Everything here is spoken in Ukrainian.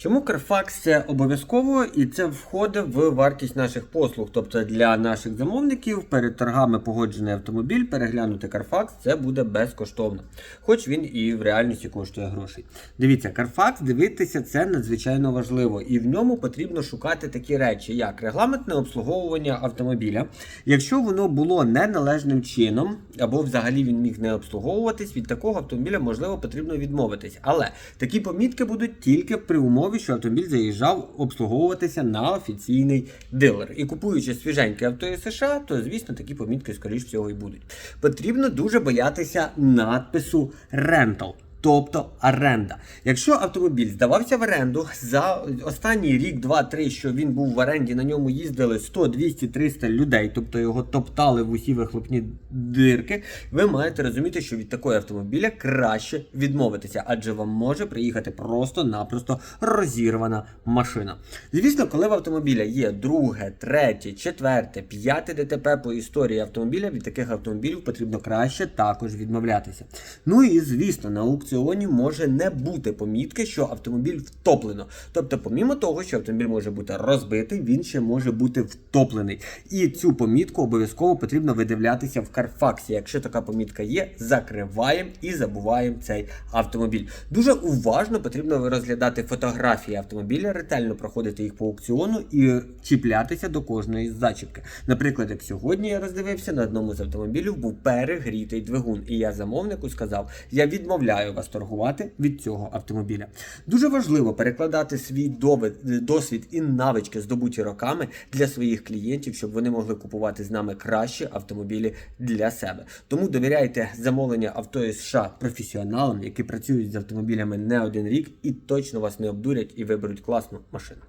Чому Carfax це обов'язково і це входить в вартість наших послуг? Тобто для наших замовників перед торгами погоджений автомобіль, переглянути Carfax це буде безкоштовно, хоч він і в реальності коштує грошей. Дивіться, Carfax дивитися це надзвичайно важливо, і в ньому потрібно шукати такі речі, як регламентне обслуговування автомобіля. Якщо воно було неналежним чином, або взагалі він міг не обслуговуватись, від такого автомобіля можливо потрібно відмовитись. Але такі помітки будуть тільки при умові, що автомобіль заїжджав обслуговуватися на офіційний дилер. І купуючи свіженьке авто із США, то звісно такі помітки, скоріш всього, і будуть. Потрібно дуже боятися надпису Rental. Тобто оренда. Якщо автомобіль здавався в оренду за останній рік, два-три, що він був в оренді, на ньому їздили 100, 200, 300 людей, тобто його топтали в усі вихлопні дирки, ви маєте розуміти, що від такого автомобіля краще відмовитися, адже вам може приїхати просто-напросто розірвана машина. Звісно, коли в автомобіля є друге, третє, четверте, п'яте ДТП по історії автомобіля, від таких автомобілів потрібно краще також відмовлятися. Ну і звісно, на аукціоні може не бути помітки, що автомобіль втоплено. Тобто, помімо того, що автомобіль може бути розбитий, він ще може бути втоплений. І цю помітку обов'язково потрібно видивлятися в Карфаксі. Якщо така помітка є, закриваємо і забуваємо цей автомобіль. Дуже уважно потрібно розглядати фотографії автомобіля, ретельно проходити їх по аукціону і чіплятися до кожної зачіпки. Наприклад, як сьогодні я роздивився, на одному з автомобілів був перегрітий двигун, і я замовнику сказав: я відмовляю вас торгувати від цього автомобіля. Дуже важливо перекладати свій досвід і навички, здобуті роками для своїх клієнтів, щоб вони могли купувати з нами кращі автомобілі для себе. Тому довіряйте замовлення авто із США професіоналам, які працюють з автомобілями не один рік і точно вас не обдурять і виберуть класну машину.